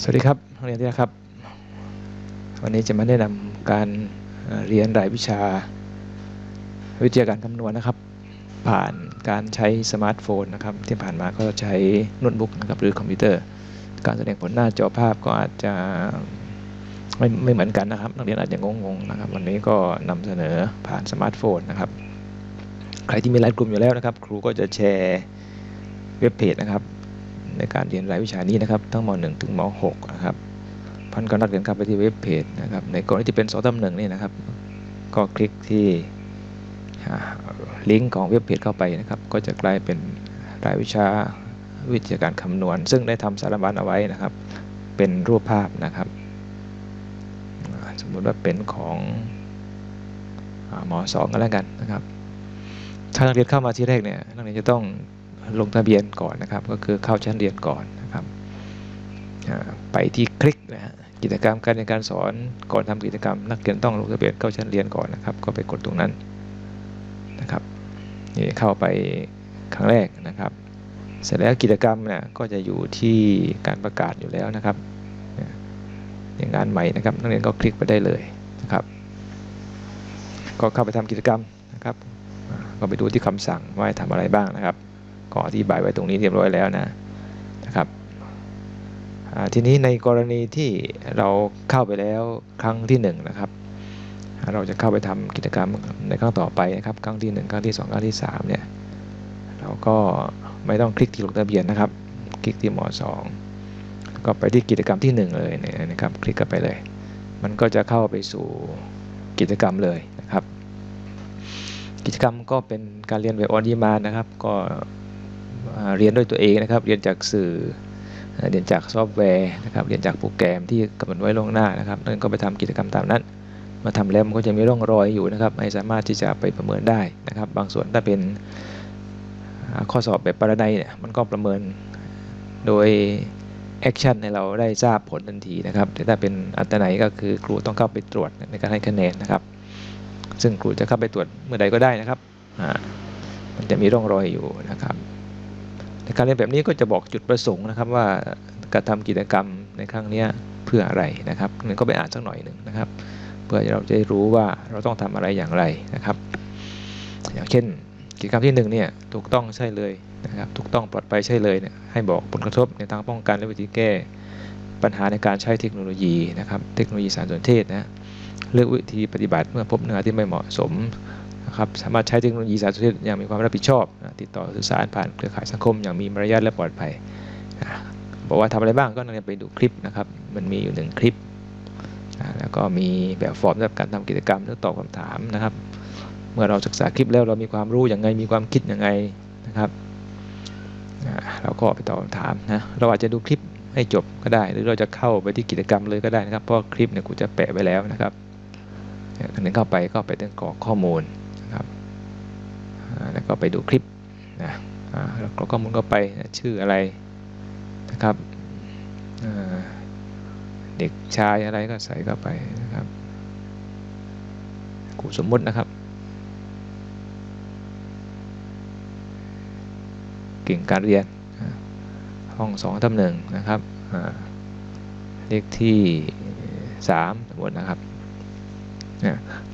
สวัสดีครับนักเรียนที่นะครับ วันนี้จะมาแนะนำการเอ่อเรียนรายวิชา วิทยาการคำนวณนะครับ ผ่านการใช้สมาร์ทโฟนนะครับ ที่ผ่านมาก็ใช้โน้ตบุ๊กนะครับหรือคอมพิวเตอร์ การแสดงผลหน้าจอภาพก็อาจจะไม่ไม่เหมือนกันนะครับ นักเรียนอาจจะงงๆนะครับ วันนี้ก็นำเสนอผ่านสมาร์ทโฟนนะครับ ใครที่มีไลน์กลุ่มอยู่แล้วนะครับ ครูก็จะแชร์เว็บเพจนะครับ ในการเรียนรายวิชานี้นะครับทั้งม .1 ถึงม .6 นะครับพันก็นักเรียนเข้าไปที่เว็บเพจนะครับในกรณีที่เป็นสตหนึ่งนี่นะครับ ก็คลิกที่ลิงก์ของเว็บเพจเข้าไปนะครับ ก็จะกลายเป็นรายวิชาวิทยาการคำนวณ ซึ่งได้ทำสารบัญเอาไว้นะครับ เป็นรูปภาพนะครับ สมมุติว่าเป็นของอมสองก็แล้วกันนะครับ ถ้านักเรียนเข้ามาที่แรกเนี่ยนักเรียนจะต้อง ลงทะเบียนก่อนนะครับ ก็คือเข้าชั้นเรียนก่อนนะครับไปที่คลิกนะฮะกิจกรรมการเรียนการสอนก่อนทำกิจกรรม นักเรียนต้องลงทะเบียนเข้าชั้นเรียนก่อนนะครับ ก็ไปกดตรงนั้นนะครับนี่เข้าไปครั้งแรกนะครับ เสร็จแล้วกิจกรรมเนี่ยก็จะอยู่ที่การประกาศอยู่แล้วนะครับอย่างงานใหม่นะครับนักเรียนก็คลิกไปได้เลยนะครับ ก็เข้าไปทำกิจกรรมนะครับ ก็ไปดูที่คำสั่งว่าให้ทำอะไรบ้างนะครับ ก็อธิบายไว้ตรงนี้เรียบร้อยแล้วนะนะครับทีนี้ในกรณีที่เราเข้าไปแล้วครั้งที่1นงนะครับ เราจะเข้าไปทำกิจกรรมในครั้งต่อไปนะครับ ครั้งที่ 1 ครั้งที่ 2 ครั้งที่3เนี่ยเราก็ไม่ต้องคลิกที่ลงทะเบียนนะครับ คลิกที่หมอ2ก็ไปที่กิจกรรมที่ 1 เลยเนี่ยนะครับ คลิกเข้าไปเลย มันก็จะเข้าไปสู่กิจกรรมเลยนะครับ กิจกรรมก็เป็นการเรียนแบบออนดีมานนะครับ ก็ เรียนด้วยตัวเองนะครับ เรียนจากสื่อเรียนจากซอฟต์แวร์นะครับเรียนจากโปรแกรมที่กำหนดไว้ล่วงหน้านะครับนั่นก็ไปทำกิจกรรมตามนั้น มาทำแล้วมันก็จะมีร่องรอยอยู่นะครับไม่สามารถที่จะไปประเมินได้นะครับ บางส่วนถ้าเป็นข้อสอบแบบปรนัยเนี่ยมันก็ประเมินโดยแอคชั่นให้เราได้ทราบผลทันทีนะครับแต่ถ้าเป็นอัตนัยก็คือครูต้องเข้าไปตรวจในการให้คะแนนนะครับ ซึ่งครูจะเข้าไปตรวจเมื่อใดก็ได้นะครับอ่ามันจะมีร่องรอยอยู่นะครับ การเรียนแบบนี้ก็จะบอกจุดประสงค์นะครับว่าการทำกิจกรรมในครั้งนี้เพื่ออะไรนะครับมันก็ไปอ่านสักหน่อยหนึ่งนะครับ เพื่อเราจะได้รู้ว่าเราต้องทำอะไรอย่างไรนะครับ อย่างเช่น กิจกรรมที่หนึ่งเนี่ยถูกต้องใช่เลยนะครับถูกต้องปลอดภัยใช่เลยเนี่ยให้บอกผลกระทบในทางป้องกันและวิธีแก้ปัญหาในการใช้เทคโนโลยีนะครับ เทคโนโลยีสารสนเทศนะเลือกวิธีปฏิบัติเมื่อพบเนื้อที่ไม่เหมาะสม นะครับสามารถใช้เทคโนโลยีสารสนเทศอย่างมีความรับผิดชอบนะติดต่อสื่อสารผ่านเครือข่ายสังคม อย่างมีมารยาทและปลอดภัยนะบอกว่าทำอะไรบ้างก็นักเรียนไปดูคลิปนะครับ มันมีอยู่หนึ่งคลิปนะแล้วก็มีแบบฟอร์มสำหรับการทำกิจกรรมและตอบคำถามนะครับ เมื่อเราศึกษาคลิปแล้วเรามีความรู้อย่างไงมีความคิดอย่างไงนะครับเราก็ไปตอบคำถามนะเราอาจจะดูคลิปให้จบก็ได้ หรือเราจะเข้าไปที่กิจกรรมเลยก็ได้นะครับ เพราะคลิปเนี่ยกูจะแปะไว้แล้วนะครับเนี่ยท่านนึงเข้าไปก็ไปตั้งกรอกข้อมูล แล้วก็ไปดูคลิปนะแล้วกรอกข้อมูลเข้าไปนะชื่ออะไรนะครับเด็กชายอะไรก็ใส่เข้าไปนะครับกูสมมุตินะครับ เก่งการเรียนห้องสองตำหนึ่งนะครับเลขที่สามสมมตินะครับ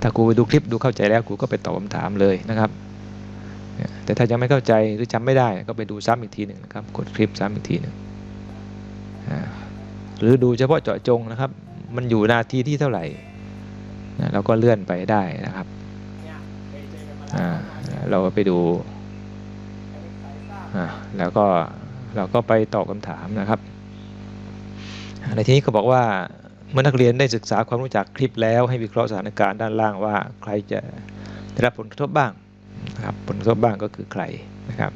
ถ้าครูไปดูคลิปดูเข้าใจแล้วครูก็ไปตอบคำถามเลยนะครับ แต่ถ้ายังไม่เข้าใจหรือจำไม่ได้ก็ไปดูซ้ำอีกทีหนึ่งนะครับ กดคลิปซ้ำอีกทีหนึ่งหรือดูเฉพาะเจาะจงนะครับ มันอยู่นาทีที่เท่าไหร่เราก็เลื่อนไปได้นะครับเราไปดูแล้วก็เราก็ไปตอบคำถามนะครับในที่นี้ก็บอกว่าเมื่อนักเรียนได้ศึกษาความรู้จักคลิปแล้วให้วิเคราะห์สถานการณ์ด้านล่างว่า ใครจะได้รับผลกระทบบ้าง นะครับผลกระทบบ้างก็คือใครนะครับ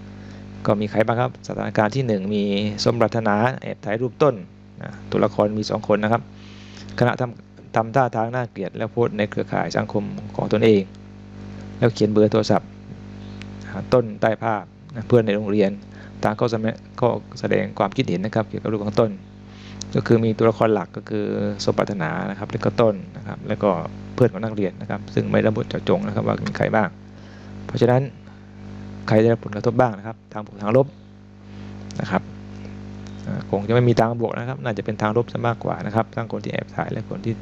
ก็มีใครบ้างครับสถานการณ์ที่ 1 มีสมปรารถนาแอบถ่ายรูปต้นนะตัวละครมี 2 คนนะครับขณะทำทำท่าทางน่าเกลียดแล้วโพสในเครือข่ายสังคมของตนเอง แล้วเขียนเบอร์โทรศัพท์ ต้นใต้ภาพนะเพื่อนในโรงเรียนต่างก็แสดงความคิดเห็นนะครับเกี่ยวกับรูปของต้น ก็คือมีตัวละครหลักก็คือสมปรารถนานะครับแล้วก็ต้นนะครับแล้วก็เพื่อนของนักเรียนนะครับ ซึ่งไม่ระบุเจาะจงนะครับว่ามีใครบ้าง ราะฉะนั้นใครได้รับผลกระทบบ้างนะครับ ทางบวกทางลบนะครับคงจะไม่มีทางบวกนะครับ น่าจะเป็นทางลบซะมากกว่านะครับทั้งคนที่แอบถ่ายและคนที่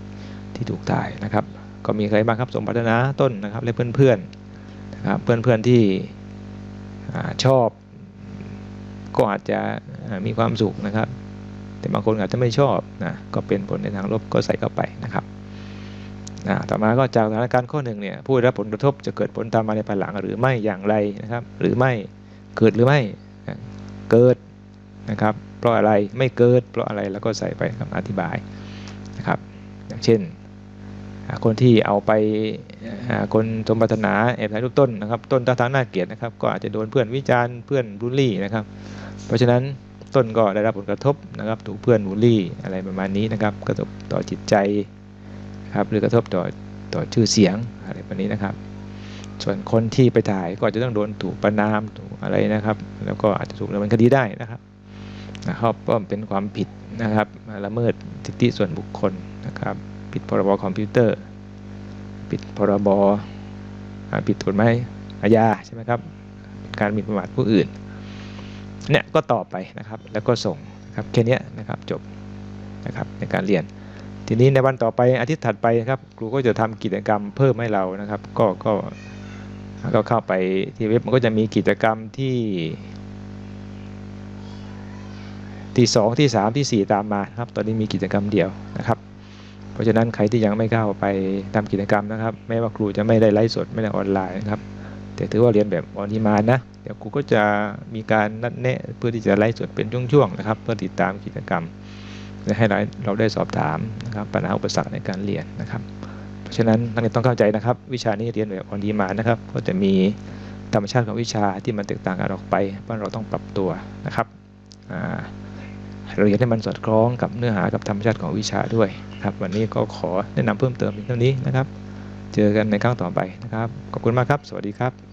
ที่ถูกถ่ายนะครับ ก็มีใครบ้างครับสมบัตินาต้นนะครับและเพื่อนๆนะครับเพื่อนๆที่อาชอบ ก็อาจจะมีความสุขนะครับ แต่บางคนอาจจะไม่ชอบนะก็เป็นผลในทางลบก็ใส่เข้าไปนะครับ ต่อมาก็จากสถานการณ์ข้อหนึ่งเนี่ยผู้ได้รับผลกระทบจะเกิดผลตามมาในภายหลังหรือไม่อย่างไรนะครับ หรือไม่เกิดหรือไม่เกิดนะครับ เพราะอะไรไม่เกิด เพราะอะไรแล้วก็ใส่ไปคำอธิบายนะครับ อย่างเช่น คนที่เอาไปคนสมบัตินาแอบถ่ายรูปต้นนะครับ ต้นท่าทางน่าเกลียดนะครับ ก็อาจจะโดนเพื่อนวิจารณ์เพื่อนบูลลี่นะครับ เพราะฉะนั้นต้นก็ได้รับผลกระทบนะครับ ถูกเพื่อนบูลลี่อะไรประมาณนี้นะครับ กระทบต่อจิตใจ ครับหรือกระทบต่อต่อชื่อเสียงอะไรแบบนี้นะครับ ส่วนคนที่ไปถ่ายก็จะต้องโดนถูกประนามถูกอะไรนะครับ แล้วก็อาจจะถูกดำเนินคดีได้นะครับนะครับเพราะมันเป็นความผิดนะครับละเมิดสิทธิส่วนบุคคลนะครับผิดพรบคอมพิวเตอร์ ผิดพรบผิดกฎหมายอาญาใช่ไหมครับการหมิ่นประมาทผู้อื่นเนี่ยก็ต่อไปนะครับแล้วก็ส่งนะครับแค่นี้นะครับจบนะครับในการเรียน ทีนี้ในวันต่อไปอาทิตย์ถัดไปนะครับครูก็จะทำกิจกรรมเพิ่มให้เรานะครับ ก็ก็ก็เข้าไปที่เว็บมันก็จะมีกิจกรรมที่ ที่สองที่สามที่สี่ตามมาครับ ตอนนี้มีกิจกรรมเดียวนะครับ เพราะฉะนั้นใครที่ยังไม่เข้าไปทำกิจกรรมนะครับ แม้ว่าครูจะไม่ได้ไลฟ์สดไม่ได้ออนไลน์นะครับ แต่ถือว่าเรียนแบบออนดีมานะเดี๋ยวครูก็จะมีการนัดแนะเพื่อที่จะไลฟ์สดเป็นช่วงๆนะครับ เพื่อติดตามกิจกรรม ให้เราเราได้สอบถามนะครับปัญหาอุปสรรคในการเรียนนะครับ เพราะฉะนั้นนักเรียนต้องเข้าใจนะครับ วิชานี้เรียนแบบออนดีมานะครับ ก็จะมีธรรมชาติของวิชาที่มันแตกต่างกันออกไปเพราะเราต้องปรับตัวนะครับเราเรียนให้มันสอดคล้องกับเนื้อหากับธรรมชาติของวิชาด้วยครับวันนี้ก็ขอแนะนำเพิ่มเติมเพียงเท่านี้นะครับ เจอกันในครั้งต่อไปนะครับ ขอบคุณมากครับ สวัสดีครับ